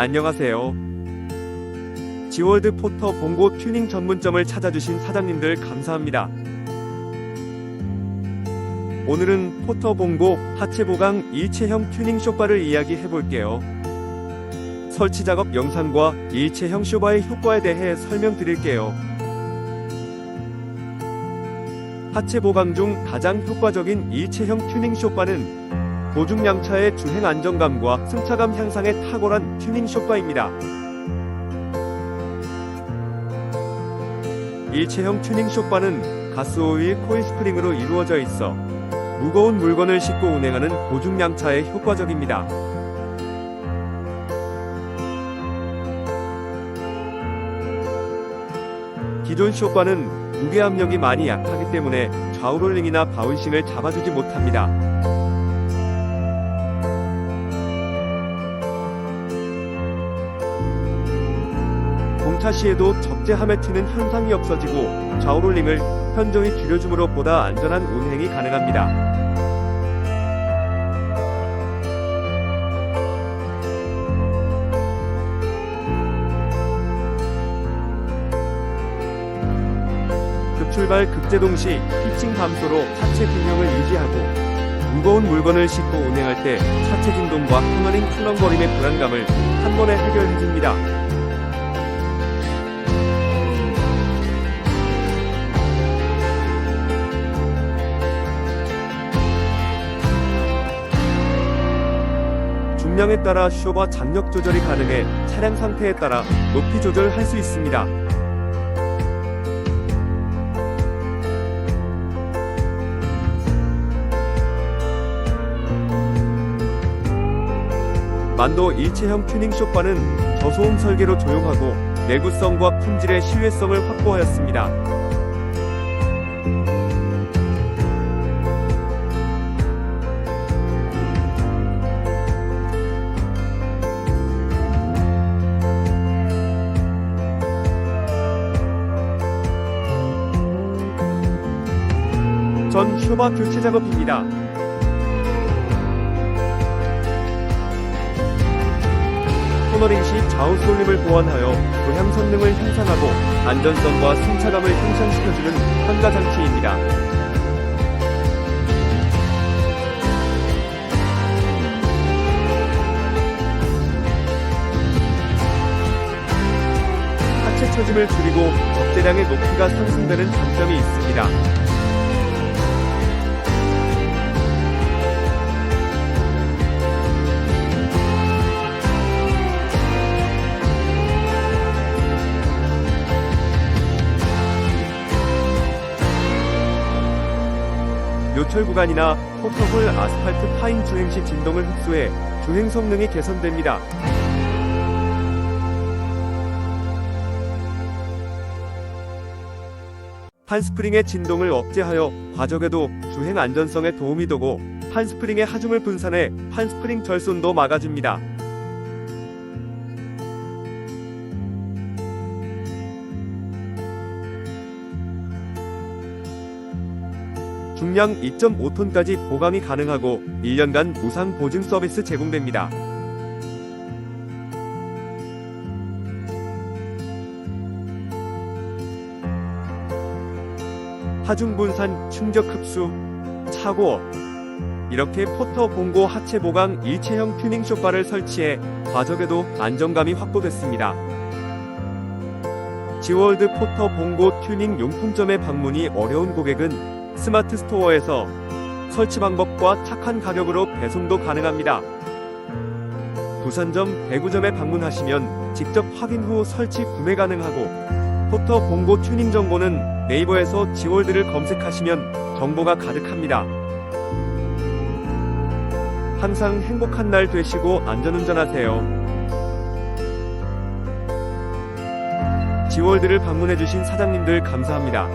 안녕하세요. 지월드 포터 봉고 튜닝 전문점을 찾아주신 사장님들 감사합니다. 오늘은 포터 봉고 하체 보강 일체형 튜닝 쇼바를 이야기해 볼게요. 설치 작업 영상과 일체형 쇼바의 효과에 대해 설명드릴게요. 하체 보강 중 가장 효과적인 일체형 튜닝 쇼바는 보중량차의 주행 안정감과 승차감 향상에 탁월한 튜닝 쇼바입니다. 일체형 튜닝 쇼바는 가스오일 코일 스프링으로 이루어져 있어 무거운 물건을 싣고 운행하는 보중량차에 효과적입니다. 기존 쇼바는 무게 압력이 많이 약하기 때문에 좌우 롤링이나 바운싱을 잡아주지 못합니다. 공차 시에도 적재함에 튀는 현상이 없어지고 좌우 롤링을 현종이 줄여줌으로 보다 안전한 운행이 가능합니다. 급출발 급제동 시 피칭 감소로 차체 균형을 유지하고 무거운 물건을 싣고 운행할 때 차체 진동과 터너링 출렁거림의 불안감을 한 번에 해결해줍니다. 중량에 따라 쇼바 장력 조절이 가능해 차량 상태에 따라 높이 조절할 수 있습니다. 만도 일체형 튜닝 쇼바는 저소음 설계로 조용하고 내구성과 품질의 신뢰성을 확보하였습니다. 전 쇼바 교체 작업입니다. 코너링 시 좌우 쏠림을 보완하여 도향 성능을 향상하고 안전성과 승차감을 향상시켜주는 현가 장치입니다. 하체 처짐을 줄이고 적재량의 높이가 상승되는 장점이 있습니다. 요철 구간이나 포터홀 아스팔트 파인 주행 시 진동을 흡수해 주행 성능이 개선됩니다. 판스프링의 진동을 억제하여 과적에도 주행 안전성에 도움이 되고 판스프링의 하중을 분산해 판스프링 절손도 막아줍니다. 중량 2.5톤까지 보강이 가능하고 1년간 무상 보증 서비스 제공됩니다. 하중 분산 충격 흡수 차고 이렇게 포터 봉고 하체 보강 일체형 튜닝 쇼바를 설치해 과적에도 안정감이 확보됐습니다. 지월드 포터 봉고 튜닝 용품점의 방문이 어려운 고객은 스마트 스토어에서 설치 방법과 착한 가격으로 배송도 가능합니다. 부산점, 대구점에 방문하시면 직접 확인 후 설치 구매 가능하고 포터 봉고 튜닝 정보는 네이버에서 지월드를 검색하시면 정보가 가득합니다. 항상 행복한 날 되시고 안전운전하세요. 지월드를 방문해주신 사장님들 감사합니다.